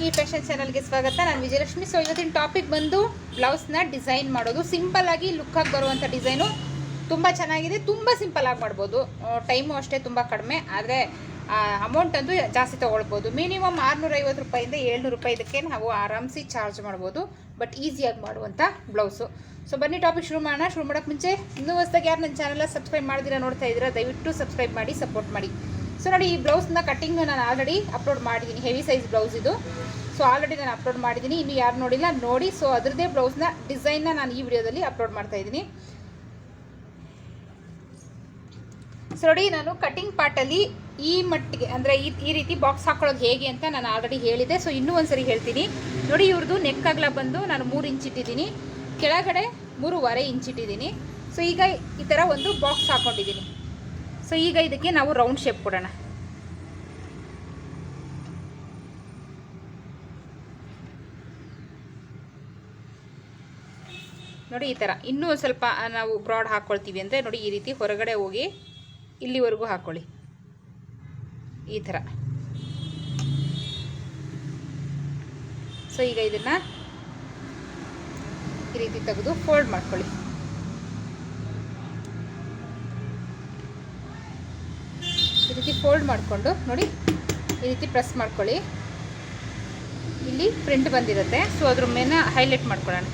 V fashion ಚಾನಲ್ಗೆ ಸ್ವಾಗತ. ನಾನು ವಿಜಯಲಕ್ಷ್ಮಿ. ಸೊ ಇವತ್ತಿನ ಟಾಪಿಕ್ ಬಂದು ಬ್ಲೌಸ್ನ ಡಿಸೈನ್ ಮಾಡೋದು. ಸಿಂಪಲ್ ಆಗಿ ಲುಕ್ ಆಗಿ ಬರುವಂಥ ಡಿಸೈನು ತುಂಬ ಚೆನ್ನಾಗಿದೆ. ತುಂಬ ಸಿಂಪಲ್ ಆಗಿ ಮಾಡ್ಬೋದು. ಟೈಮು ಅಷ್ಟೇ ತುಂಬ ಕಡಿಮೆ. ಆದರೆ ಅಮೌಂಟ್ ಅಂತೂ ಜಾಸ್ತಿ ತೊಗೊಳ್ಬೋದು. ಮಿನಿಮಮ್ ಆರುನೂರೈವತ್ತು ರೂಪಾಯಿಂದ ಏಳ್ನೂರು ರೂಪಾಯಿ ಇದಕ್ಕೆ ನಾವು ಆರಾಮ್ಸಿ ಚಾರ್ಜ್ ಮಾಡ್ಬೋದು. ಬಟ್ ಈಸಿಯಾಗಿ ಮಾಡುವಂಥ ಬ್ಲೌಸು ಸೊ ಬನ್ನಿ ಟಾಪಿಕ್ ಶುರು ಮಾಡೋಣ. ಶುರು ಮಾಡೋಕ್ಕೆ ಮುಂಚೆ ಇನ್ನೂ ಹೊಸ್ದಾಗಿ ಯಾರು ನನ್ನ ಚಾನಲ್ ಸಬ್ಸ್ಕ್ರೈಬ್ ಮಾಡಿದಿರ, ನೋಡ್ತಾ ಇದ್ದೀರಾ, ದಯವಿಟ್ಟು ಸಬ್ಸ್ಕ್ರೈಬ್ ಮಾಡಿ ಸಪೋರ್ಟ್ ಮಾಡಿ. ಸೊ ನೋಡಿ ಈ ಬ್ಲೌಸ್ನ ಕಟ್ಟಿಂಗ್ ನಾನು ಆಲ್ರೆಡಿ ಅಪ್ಲೋಡ್ ಮಾಡಿದ್ದೀನಿ ಹೆವಿ ಸೈಜ್ ಬ್ಲೌಸ್ ಇದು. ಸೊ ಆಲ್ರೆಡಿ ನಾನು ಅಪ್ಲೋಡ್ ಮಾಡಿದ್ದೀನಿ ಇನ್ನು ಯಾರು ನೋಡಿಲ್ಲ, ನೋಡಿ. ಸೊ ಅದರದ್ದೇ ಬ್ಲೌಸ್ನ, ಡಿಸೈನ್ನ ನಾನು ಈ ವಿಡಿಯೋದಲ್ಲಿ ಅಪ್ಲೋಡ್ ಮಾಡ್ತಾ ಇದ್ದೀನಿ ಸೊ ನೋಡಿ, ನಾನು ಕಟಿಂಗ್ ಪಾರ್ಟಲ್ಲಿ ಈ ಮಟ್ಟಿಗೆ, ಅಂದರೆ ಈ ಈ ರೀತಿ ಬಾಕ್ಸ್ ಹಾಕೊಳ್ಳೋದು ಹೇಗೆ ಅಂತ ನಾನು ಆಲ್ರೆಡಿ ಹೇಳಿದೆ ಸೊ ಇನ್ನೂ ಒಂದ್ಸರಿ ಹೇಳ್ತೀನಿ. ನೋಡಿ, ಇವ್ರದ್ದು ನೆಕ್ ಅಗಲ ಬಂದು ನಾನು ಮೂರು ಇಂಚ್ ಇಟ್ಟಿದ್ದೀನಿ. ಕೆಳಗಡೆ ಮೂರುವರೆ ಇಂಚ್ ಇಟ್ಟಿದ್ದೀನಿ. ಸೊ ಈಗ ಈ ಥರ ಒಂದು ಬಾಕ್ಸ್ ಹಾಕ್ಕೊಂಡಿದ್ದೀನಿ ಸೊ ಈಗ ಇದಕ್ಕೆ ನಾವು ರೌಂಡ್ ಶೇಪ್ ಕೊಡೋಣ. ನೋಡಿ ಈ ಥರ ಇನ್ನೂ ಸ್ವಲ್ಪ ನಾವು ಬ್ರಾಡ್ ಹಾಕ್ಕೊಳ್ತೀವಿ ಅಂದರೆ ನೋಡಿ ಈ ರೀತಿ ಹೊರಗಡೆ ಹೋಗಿ ಇಲ್ಲಿವರೆಗೂ ಹಾಕ್ಕೊಳ್ಳಿ ಈ ಥರ ಸೊ ಈಗ ಇದನ್ನು ಈ ರೀತಿ ತೆಗೆದು ಫೋಲ್ಡ್ ಮಾಡ್ಕೊಳ್ಳಿ. ಈ ರೀತಿ ಫೋಲ್ಡ್ ಮಾಡಿಕೊಂಡು ನೋಡಿ ಈ ರೀತಿ ಪ್ರೆಸ್ ಮಾಡ್ಕೊಳ್ಳಿ. ಇಲ್ಲಿ ಪ್ರಿಂಟ್ ಬಂದಿರುತ್ತೆ. ಸೊ ಅದ್ರ ಮೇಲೆ ಹೈಲೈಟ್ ಮಾಡ್ಕೊಳ್ಳೋಣ.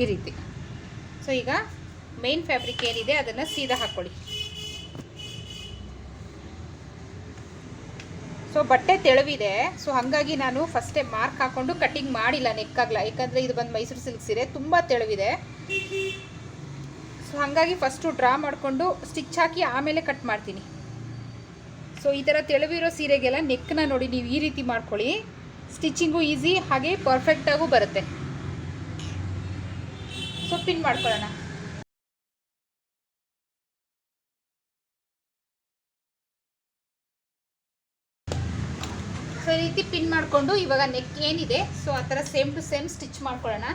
ಈ ರೀತಿ. ಸೊ ಈಗ ಮೇನ್ ಫ್ಯಾಬ್ರಿಕ್ ಏನಿದೆ ಅದನ್ನು ಸೀದಾ ಹಾಕ್ಕೊಳ್ಳಿ ಸೊ ಬಟ್ಟೆ ತೆಳುವಿದೆ. ಸೊ ಹಾಗಾಗಿ ನಾನು ಫಸ್ಟೇ ಮಾರ್ಕ್ ಹಾಕ್ಕೊಂಡು ಕಟಿಂಗ್ ಮಾಡಿಲ್ಲ ನೆಕ್ಕಾಗಲ್ಲ ಯಾಕಂದರೆ ಇದು ಬಂದು ಮೈಸೂರು ಸಿಲ್ಕ್ ಸೀರೆ ತುಂಬ ತೆಳುವಿದೆ. ಸೊ ಹಾಗಾಗಿ ಫಸ್ಟು ಡ್ರಾ ಮಾಡಿಕೊಂಡು ಸ್ಟಿಚ್ ಹಾಕಿ ಆಮೇಲೆ ಕಟ್ ಮಾಡ್ತೀನಿ. ಸೊ ಈ ಥರ ತೆಳುವಿರೋ ಸೀರೆಗೆಲ್ಲ ನೆಕ್ನ ನೋಡಿ ನೀವು ಈ ರೀತಿ ಮಾಡ್ಕೊಳ್ಳಿ. ಸ್ಟಿಚಿಂಗು ಈಸಿ ಹಾಗೆ ಪರ್ಫೆಕ್ಟಾಗೂ ಬರುತ್ತೆ. ಸೊ ಪಿನ್ ಮಾಡ್ಕೊಳ್ಳೋಣ. ಸೊ ಈ ರೀತಿ ಪಿನ್ ಮಾಡಿಕೊಂಡು ಇವಾಗ ನೆಕ್ ಏನಿದೆ ಸೊ ಆ ಥರ ಸೇಮ್ ಟು ಸೇಮ್ ಸ್ಟಿಚ್ ಮಾಡ್ಕೊಳ್ಳೋಣ.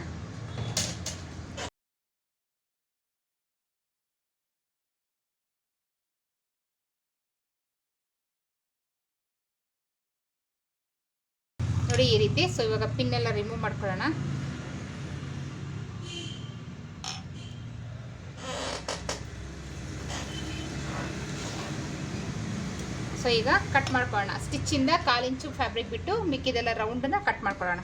ನೋಡಿ ಈ ರೀತಿ ಸೊ ಇವಾಗ ಪಿನ್ ಎಲ್ಲ ರಿಮೂವ್ ಮಾಡ್ಕೊಳ್ಳೋಣ. ಸೊ ಈಗ ಕಟ್ ಮಾಡ್ಕೊಳ್ಳೋಣ. ಸ್ಟಿಚ್ಚಿಂದ ಕಾಲಿಂಚು ಫ್ಯಾಬ್ರಿಕ್ ಬಿಟ್ಟು ಮಿಕ್ಕಿದೆಲ್ಲ ರೌಂಡನ್ನು ಕಟ್ ಮಾಡ್ಕೊಳ್ಳೋಣ.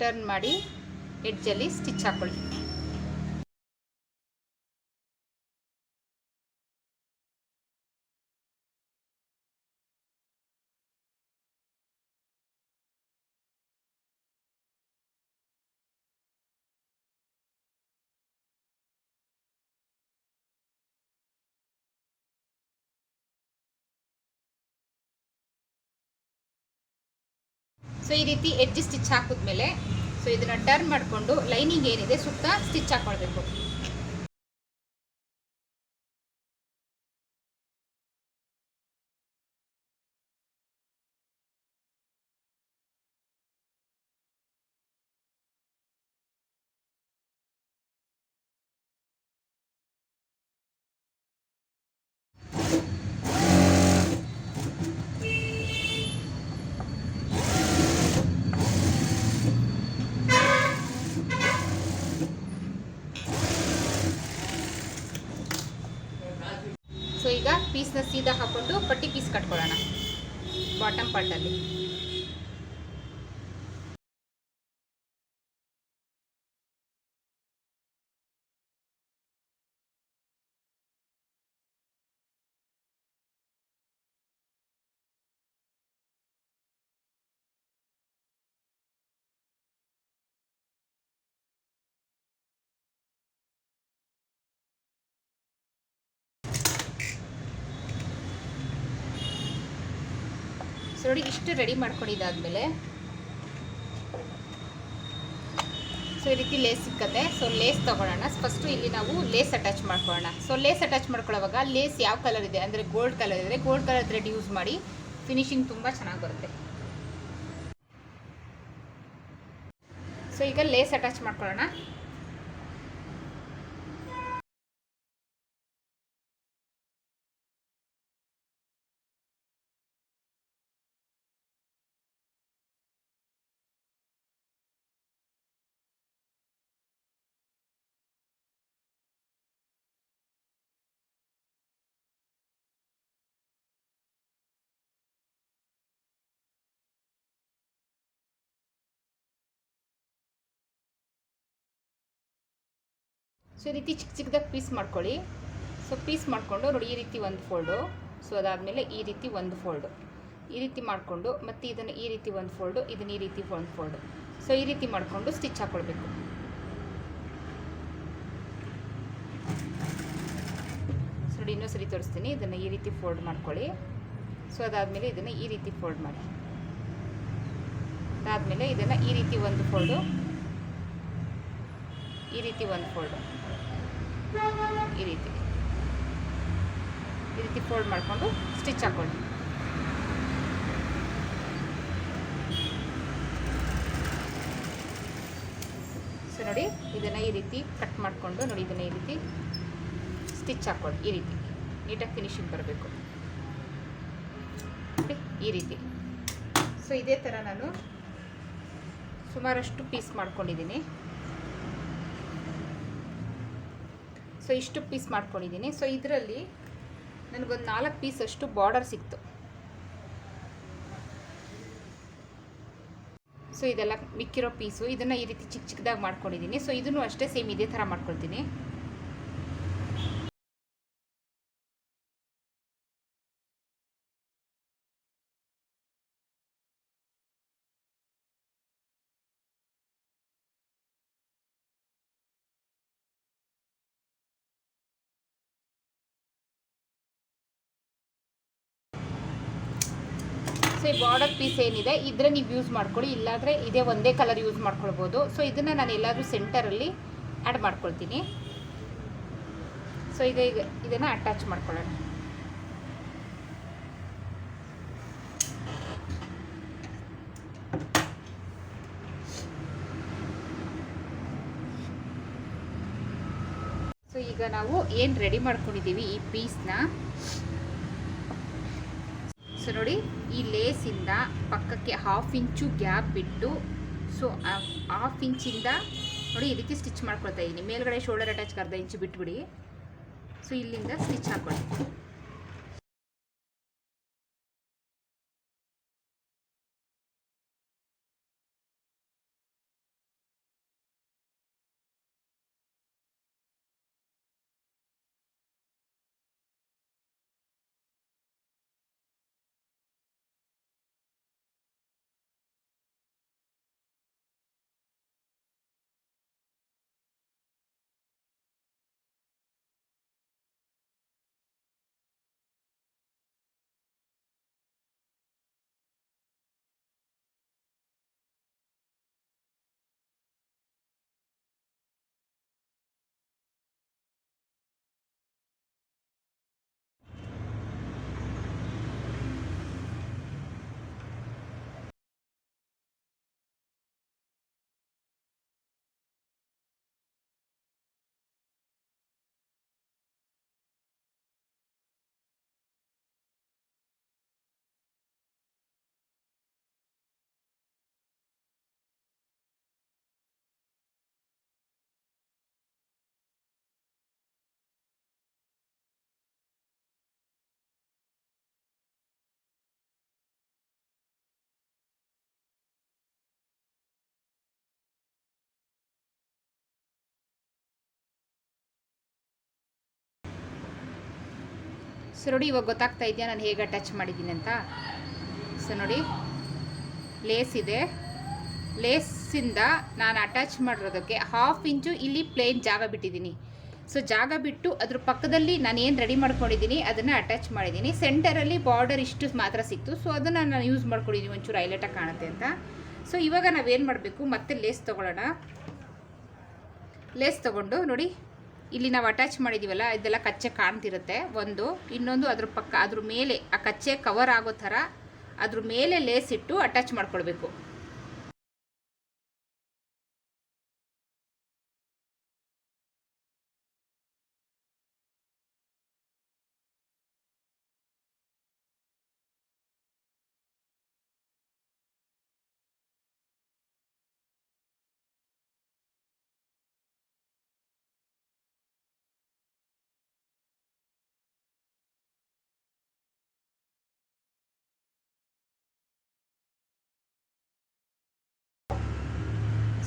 ಟರ್ನ್ ಮಾಡಿ ಎಡ್ಜಲ್ಲಿ ಸ್ಟಿಚ್ ಹಾಕೊಳ್ಳಿ. ಸೊ ಈ ರೀತಿ ಎಡ್ಜ್ ಸ್ಟಿಚ್ ಹಾಕಿದ್ಮೇಲೆ ಸೊ ಇದನ್ನ ಟರ್ನ್ ಮಾಡಿಕೊಂಡು ಲೈನಿಂಗ್ ಏನಿದೆ, ಸುತ್ತ ಸ್ಟಿಚ್ ಹಾಕೊಳ್ಬೇಕು ಸೊ ಈಗ ಪೀಸ್ನ ಸೀದಾ ಹಾಕೊಂಡು ಪಟ್ಟಿ ಪೀಸ್ ಕಟ್ಕೊಳ್ಳೋಣ ಬಾಟಮ್ ಪಾರ್ಟಲ್ಲಿ ನೋಡಿ, ಇಷ್ಟು ರೆಡಿ ಮಾಡ್ಕೊಂಡಿದ್ದಾದ್ಮೇಲೆ ಸೊ ಈ ರೀತಿ ಲೇಸ್ ಸಿಕ್ಕತ್ತೆ. ಸೊ ಲೇಸ್ ತೊಗೊಳ್ಳೋಣ. ಫಸ್ಟು ಇಲ್ಲಿ ನಾವು ಲೇಸ್ ಅಟ್ಯಾಚ್ ಮಾಡ್ಕೊಳ್ಳೋಣ. ಸೊ ಲೇಸ್ ಅಟ್ಯಾಚ್ ಮಾಡ್ಕೊಳ್ಳೋವಾಗ ಲೇಸ್ ಯಾವ ಕಲರ್ ಇದೆ? ಅಂದರೆ ಗೋಲ್ಡ್ ಕಲರ್ ಇದ್ದರೆ ಗೋಲ್ಡ್ ಕಲರ್ ಥ್ರೆಡ್ ಯೂಸ್ ಮಾಡಿ ಫಿನಿಶಿಂಗ್ ತುಂಬ ಚೆನ್ನಾಗಿ ಬರುತ್ತೆ. ಸೊ ಈಗ ಲೇಸ್ ಅಟ್ಯಾಚ್ ಮಾಡ್ಕೊಳ್ಳೋಣ. ಸೊ ಈ ರೀತಿ ಚಿಕ್ಕ ಚಿಕ್ಕದಾಗಿ ಪೀಸ್ ಮಾಡ್ಕೊಳ್ಳಿ ಸೊ ಪೀಸ್ ಮಾಡಿಕೊಂಡು ನೋಡಿ ಈ ರೀತಿ ಒಂದು ಫೋಲ್ಡು ಸೊ ಅದಾದಮೇಲೆ ಈ ರೀತಿ ಒಂದು ಫೋಲ್ಡು ಈ ರೀತಿ ಮಾಡಿಕೊಂಡು ಮತ್ತು ಇದನ್ನು ಈ ರೀತಿ ಒಂದು ಫೋಲ್ಡು ಇದನ್ನು ಈ ರೀತಿ ಒಂದು ಫೋಲ್ಡು ಸೊ ಈ ರೀತಿ ಮಾಡಿಕೊಂಡು ಸ್ಟಿಚ್ ಹಾಕ್ಕೊಳ್ಬೇಕು ಸೊ ನೋಡಿ ಇನ್ನೊಂದು ಸರಿ ತೋರಿಸ್ತೀನಿ ಇದನ್ನು ಈ ರೀತಿ ಫೋಲ್ಡ್ ಮಾಡ್ಕೊಳ್ಳಿ ಸೊ ಅದಾದಮೇಲೆ ಇದನ್ನು ಈ ರೀತಿ ಫೋಲ್ಡ್ ಮಾಡಿ ಅದಾದಮೇಲೆ ಇದನ್ನು ಈ ರೀತಿ ಒಂದು ಫೋಲ್ಡು ಈ ರೀತಿ ಒಂದು ಫೋಲ್ಡು ಈ ರೀತಿ. ಈ ರೀತಿ ಫೋಲ್ಡ್ ಮಾಡಿಕೊಂಡು ಸ್ಟಿಚ್ ಹಾಕೊಳ್ಳಿ. ಸೊ ನೋಡಿ, ಇದನ್ನು ಈ ರೀತಿ ಕಟ್ ಮಾಡಿಕೊಂಡು, ನೋಡಿ, ಇದನ್ನು ಈ ರೀತಿ ಸ್ಟಿಚ್ ಹಾಕೊಳ್ಳಿ, ಈ ರೀತಿ. ನೀಟಾಗಿ ಫಿನಿಶಿಂಗ್ ಬರಬೇಕು. ಈ ರೀತಿ. ಸೊ ಇದೇ ಥರ ನಾನು ಸುಮಾರಷ್ಟು ಪೀಸ್ ಮಾಡ್ಕೊಂಡಿದ್ದೀನಿ. ಸೊ ಇಷ್ಟು ಪೀಸ್ ಮಾಡ್ಕೊಂಡಿದ್ದೀನಿ ಸೊ ಇದರಲ್ಲಿ ನನಗೊಂದು ನಾಲ್ಕು ಪೀಸ್ ಅಷ್ಟು ಬಾರ್ಡರ್ ಸಿಕ್ತು. ಸೊ ಇದೆಲ್ಲ ಮಿಕ್ಕಿರೋ ಪೀಸು ಇದನ್ನು ಈ ರೀತಿ ಚಿಕ್ಕ ಚಿಕ್ಕದಾಗಿ ಮಾಡ್ಕೊಂಡಿದ್ದೀನಿ ಸೊ ಇದನ್ನು ಅಷ್ಟೇ ಸೇಮ್ ಇದೇ ಥರ ಮಾಡ್ಕೊಳ್ತೀನಿ. ಈ ಬಾರ್ಡರ್ ಪೀಸ್ ಏನಿದೆ, ಇದ್ರೆ ನೀವು ಯೂಸ್ ಮಾಡ್ಕೊಳ್ಳಿ ಇಲ್ಲಾಂದ್ರೆ ಇದೇ ಒಂದೇ ಕಲರ್ ಯೂಸ್ ಮಾಡ್ಕೊಳ್ಬೋದು. ಸೊ ಇದನ್ನು ನಾನು ಎಲ್ಲಾದ್ರೂ ಸೆಂಟರಲ್ಲಿ ಆ್ಯಡ್ ಮಾಡ್ಕೊಳ್ತೀನಿ. ಸೊ ಈಗ ಈಗ ಇದನ್ನು ಅಟ್ಯಾಚ್ ಮಾಡ್ಕೊಳ್ಳೋಣ. ಸೊ ಈಗ ನಾವು ಏನು ರೆಡಿ ಮಾಡ್ಕೊಂಡಿದ್ದೀವಿ ಈ ಪೀಸ್ನ ಸೊ ನೋಡಿ, ಈ ಲೇಸಿಂದ ಪಕ್ಕಕ್ಕೆ ಹಾಫ್ ಇಂಚು ಗ್ಯಾಪ್ ಬಿಟ್ಟು ಸೊ ಹಾಫ್ ಇಂಚಿಂದ ನೋಡಿ, ಇದಕ್ಕೆ ಸ್ಟಿಚ್ ಮಾಡ್ಕೊಳ್ತಾ ಇದ್ದೀನಿ ಮೇಲ್ಗಡೆ ಶೋಲ್ಡರ್ ಅಟ್ಯಾಚ್ ಅರ್ಧ ಇಂಚು ಬಿಟ್ಬಿಡಿ. ಸೊ ಇಲ್ಲಿಂದ ಸ್ಟಿಚ್ ಹಾಕೊಳ್ಳಿ. ಸೊ ನೋಡಿ, ಇವಾಗ ಗೊತ್ತಾಗ್ತಾ ಇದೆಯಾ? ನಾನು ಹೇಗೆ ಅಟ್ಯಾಚ್ ಮಾಡಿದ್ದೀನಿ ಅಂತ? ಸೊ ನೋಡಿ ಲೇಸ್ ಇದೆ. ಲೇಸಿಂದ ನಾನು ಅಟ್ಯಾಚ್ ಮಾಡಿರೋದಕ್ಕೆ ಹಾಫ್ ಇಂಚು ಇಲ್ಲಿ ಪ್ಲೇನ್ ಜಾಗ ಬಿಟ್ಟಿದ್ದೀನಿ. ಸೊ ಜಾಗ ಬಿಟ್ಟು ಅದ್ರ ಪಕ್ಕದಲ್ಲಿ ನಾನು ಏನು ರೆಡಿ ಮಾಡ್ಕೊಂಡಿದ್ದೀನಿ, ಅದನ್ನು ಅಟ್ಯಾಚ್ ಮಾಡಿದ್ದೀನಿ. ಸೆಂಟರಲ್ಲಿ ಬಾರ್ಡರ್ ಇಷ್ಟು ಮಾತ್ರ ಸಿಕ್ತು. ಸೊ ಅದನ್ನು ನಾನು ಯೂಸ್ ಮಾಡ್ಕೊಂಡಿದ್ದೀನಿ. ಒಂಚೂರು ಹೈಲೈಟಾಗಿ ಕಾಣುತ್ತೆ ಅಂತ. ಸೊ ಇವಾಗ ನಾವೇನು ಮಾಡಬೇಕು? ಮತ್ತೆ ಲೇಸ್ ತೊಗೊಳ್ಳೋಣ. ಲೇಸ್ ತೊಗೊಂಡು, ನೋಡಿ ಇಲ್ಲಿ ನಾವು ಅಟ್ಯಾಚ್ ಮಾಡಿದ್ದೀವಲ್ಲ ಇದೆಲ್ಲ ಕಚ್ಚೆ ಕಾಣ್ತಿರುತ್ತೆ. ಒಂದು, ಇನ್ನೊಂದು ಅದ್ರ ಪಕ್ಕ, ಅದ್ರ ಮೇಲೆ, ಆ ಕಚ್ಚೆ ಕವರ್ ಆಗೋ ಥರ ಅದ್ರ ಮೇಲೆ ಲೇಸ್ ಇಟ್ಟು ಅಟ್ಯಾಚ್ ಮಾಡ್ಕೊಳ್ಬೇಕು.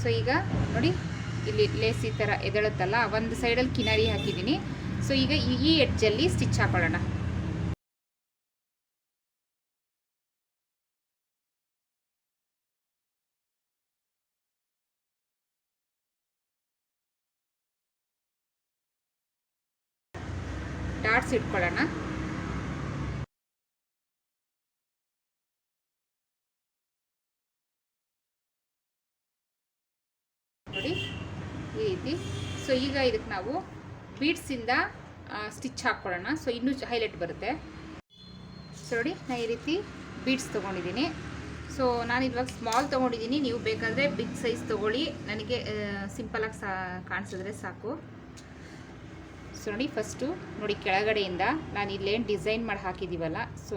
ಸೊ ಈಗ ನೋಡಿ, ಇಲ್ಲಿ ಲೇಸ್ ಈ ಥರ ಎದಳುತ್ತಲ್ಲ, ಒಂದು ಸೈಡಲ್ಲಿ ಕಿನಾರಿ ಹಾಕಿದ್ದೀನಿ. ಸೊ ಈಗ ಈ- ಎಡ್ಜಲ್ಲಿ ಸ್ಟಿಚ್ ಹಾಕೊಳ್ಳೋಣ. ಡಾಟ್ಸ್ ಇಟ್ಕೊಳ್ಳೋಣ. ಸೊ ಈಗ ಇದಕ್ಕೆ ನಾವು ಬೀಡ್ಸಿಂದ ಸ್ಟಿಚ್ ಹಾಕ್ಕೊಳ್ಳೋಣ. ಸೊ ಇನ್ನೂ ಹೈಲೈಟ್ ಬರುತ್ತೆ. ಸೊ ನೋಡಿ ನಾನು ಈ ರೀತಿ ಬೀಡ್ಸ್ ತೊಗೊಂಡಿದ್ದೀನಿ. ಸೊ ನಾನು ಇವಾಗ ಸ್ಮಾಲ್ ತೊಗೊಂಡಿದ್ದೀನಿ. ನೀವು ಬೇಕಾದರೆ ಬಿಗ್ ಸೈಜ್ ತೊಗೊಳ್ಳಿ. ನನಗೆ ಸಿಂಪಲಾಗಿ ಸಾ, ಕಾಣಿಸಿದ್ರೆ ಸಾಕು. ಸೊ ನೋಡಿ ಫಸ್ಟು ನೋಡಿ, ಕೆಳಗಡೆಯಿಂದ ನಾನು ಇಲ್ಲೇನು ಡಿಸೈನ್ ಮಾಡಿ ಹಾಕಿದ್ದೀವಲ್ಲ ಸೊ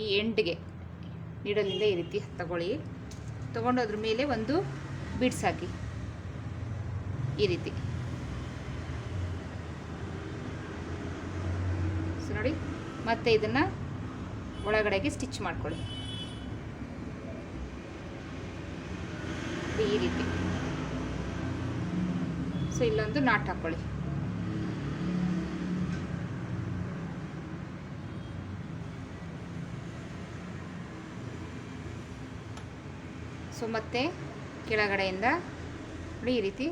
ಈ ಎಂಡ್ಗೆ ನೀಡಲಿಂದ ಈ ರೀತಿ ತಗೊಳ್ಳಿ. ತೊಗೊಂಡು ಮೇಲೆ ಒಂದು ಬೀಡ್ಸ್ ಹಾಕಿ. ಈ ರೀತಿ ಸೊ ನೋಡಿ. ಮತ್ತೆ ಇದನ್ನು ಒಳಗಡೆಗೆ ಸ್ಟಿಚ್ ಮಾಡ್ಕೊಳ್ಳಿ. ಈ ರೀತಿ. ಸೊ ಇಲ್ಲೊಂದು ನಾಟ್ ಹಾಕ್ಕೊಳ್ಳಿ ಸೊ ಮತ್ತೆ ಕೆಳಗಡೆಯಿಂದ ಈ ರೀತಿ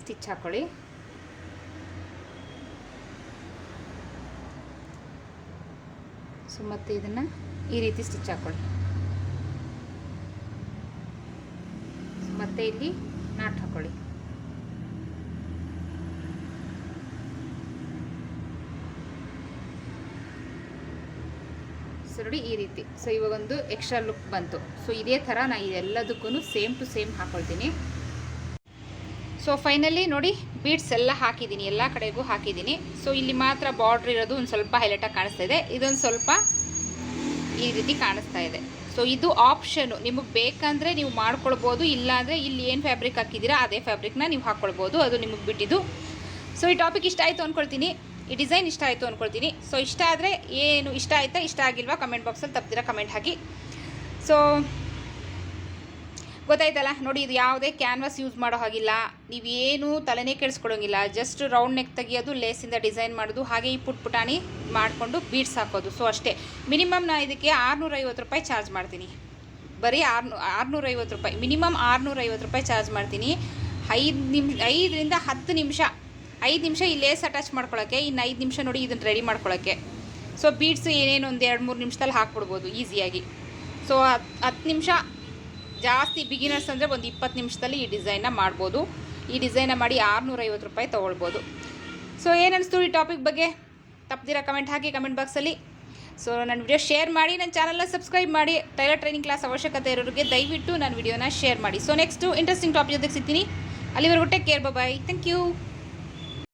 ಸ್ಟಿಚ್ ಹಾಕ್ಕೊಳ್ಳಿ ಸೊ ಮತ್ತು ಇದನ್ನು ಈ ರೀತಿ ಸ್ಟಿಚ್ ಹಾಕ್ಕೊಳ್ಳಿ ಮತ್ತೆ ಇಲ್ಲಿ ನಾಟ್ ಹಾಕ್ಕೊಳ್ಳಿ ಸೊ ನೋಡಿ ಈ ರೀತಿ. ಸೊ ಇವಾಗೊಂದು ಎಕ್ಸ್ಟ್ರಾ ಲುಕ್ ಬಂತು. ಸೊ ಇದೇ ಥರ ನಾನು ಇದೆಲ್ಲದಕ್ಕೂ ಸೇಮ್ ಟು ಸೇಮ್ ಹಾಕ್ಕೊಳ್ತೀನಿ ಸೊ ಫೈನಲಿ ನೋಡಿ ಬೀಡ್ಸ್ ಎಲ್ಲ ಹಾಕಿದ್ದೀನಿ, ಎಲ್ಲ ಕಡೆಗೂ ಹಾಕಿದ್ದೀನಿ. ಸೊ ಇಲ್ಲಿ ಮಾತ್ರ ಬಾರ್ಡ್ರ್ ಇರೋದು ಒಂದು ಸ್ವಲ್ಪ ಹೈಲೈಟಾಗಿ ಕಾಣಿಸ್ತಾ ಇದೆ. ಇದೊಂದು ಸ್ವಲ್ಪ ಈ ರೀತಿ ಕಾಣಿಸ್ತಾ ಇದೆ. ಸೊ ಇದು ಆಪ್ಷನು ನಿಮಗೆ ಬೇಕಂದರೆ ನೀವು ಮಾಡ್ಕೊಳ್ಬೋದು, ಇಲ್ಲಾಂದರೆ ಇಲ್ಲಿ ಏನು ಫ್ಯಾಬ್ರಿಕ್ ಹಾಕಿದ್ದೀರಾ, ಅದೇ ಫ್ಯಾಬ್ರಿಕ್ನ ನೀವು ಹಾಕ್ಕೊಳ್ಬೋದು ಅದು ನಿಮಗೆ ಬಿಟ್ಟಿದ್ದು. ಸೊ ಈ ಟಾಪಿಕ್ ಇಷ್ಟ ಆಯಿತು ಅಂದ್ಕೊಳ್ತೀನಿ ಈ ಡಿಸೈನ್ ಇಷ್ಟ ಆಯಿತು ಅಂದ್ಕೊಳ್ತೀನಿ ಸೊ ಇಷ್ಟ ಆದರೆ ಏನು ಇಷ್ಟ ಆಯಿತಾ, ಇಷ್ಟ ಆಗಿಲ್ವಾ ಕಮೆಂಟ್ ಬಾಕ್ಸಲ್ಲಿ ತಪ್ಪದಿರ ಕಮೆಂಟ್ ಹಾಕಿ. ಸೊ ಗೊತ್ತಾಯ್ತಲ್ಲ? ನೋಡಿ, ಇದು ಯಾವುದೇ ಕ್ಯಾನ್ವಾಸ್ ಯೂಸ್ ಮಾಡೋ ಹಾಗಿಲ್ಲ. ನೀವೇನು ತಲೆನೇ ಕೆಡಿಸ್ಕೊಳ್ಳೋಂಗಿಲ್ಲ ಜಸ್ಟ್ ರೌಂಡ್ ನೆಕ್ ತೆಗಿಯೋದು ಲೇಸಿಂದ ಡಿಸೈನ್ ಮಾಡೋದು, ಹಾಗೆ ಈ ಪುಟ್ ಪುಟಾಣಿ ಮಾಡಿಕೊಂಡು ಬೀಡ್ಸ್ ಹಾಕೋದು. ಸೊ ಅಷ್ಟೇ. ಮಿನಿಮಮ್ ನಾನು ಇದಕ್ಕೆ ಆರುನೂರೈವತ್ತು ರೂಪಾಯಿ ಚಾರ್ಜ್ ಮಾಡ್ತೀನಿ. ಬರೀ ಆರ್ನೂ, ಆರುನೂರೈವತ್ತು ರೂಪಾಯಿ. ಮಿನಿಮಮ್ ಆರುನೂರೈವತ್ತು ರೂಪಾಯಿ ಚಾರ್ಜ್ ಮಾಡ್ತೀನಿ. ಐದು ನಿಮಿಷ ಐದರಿಂದ ಹತ್ತು ನಿಮಿಷ. ಐದು ನಿಮಿಷ ಈ ಲೇಸ್ ಅಟ್ಯಾಚ್ ಮಾಡ್ಕೊಳ್ಳೋಕ್ಕೆ ಇನ್ನು ಐದು ನಿಮಿಷ ನೋಡಿ ಇದನ್ನು ರೆಡಿ ಮಾಡ್ಕೊಳ್ಳೋಕ್ಕೆ ಸೊ ಬೀಡ್ಸು ಏನೇನು ಒಂದು ಎರಡು ಮೂರು ನಿಮಿಷದಲ್ಲಿ ಹಾಕ್ಬಿಡ್ಬೋದು ಈಸಿಯಾಗಿ ಸೊ ಹತ್ತು ನಿಮಿಷ ಜಾಸ್ತಿ ಬಿಗಿನರ್ಸ್ ಅಂದರೆ ಒಂದು ಇಪ್ಪತ್ತು ನಿಮಿಷದಲ್ಲಿ ಈ ಡಿಸೈನ್ನ ಮಾಡ್ಬೋದು. ಈ ಡಿಸೈನ ಮಾಡಿ ಆರುನೂರೈವತ್ತು ರೂಪಾಯಿ ತೊಗೊಳ್ಬೋದು. ಸೊ ಏನು ಅನಿಸ್ತು ಈ ಟಾಪಿಕ್ ಬಗ್ಗೆ? ತಪ್ಪದಿರ ಕಮೆಂಟ್ ಹಾಕಿ ಕಮೆಂಟ್ ಬಾಕ್ಸಲ್ಲಿ ಸೊ ನನ್ನ ವಿಡಿಯೋ ಶೇರ್ ಮಾಡಿ ನನ್ನ ಚಾನಲ್ನ ಸಬ್ಸ್ಕ್ರೈಬ್ ಮಾಡಿ. ಟೈಲರ್ ಟ್ರೈನಿಂಗ್ ಕ್ಲಾಸ್ ಅವಶ್ಯಕತೆ ಇರೋರಿಗೆ ದಯವಿಟ್ಟು ನನ್ನ ವಿಡಿಯೋನ ಶೇರ್ ಮಾಡಿ. ಸೊ ನೆಕ್ಸ್ಟು ಇಂಟ್ರೆಸ್ಟಿಂಗ್ ಟಾಪಿಕ್ ಜೊತೆಗೆ ಸಿಗ್ತೀನಿ. ಅಲ್ಲಿವರೆಗೂ take care bye thank you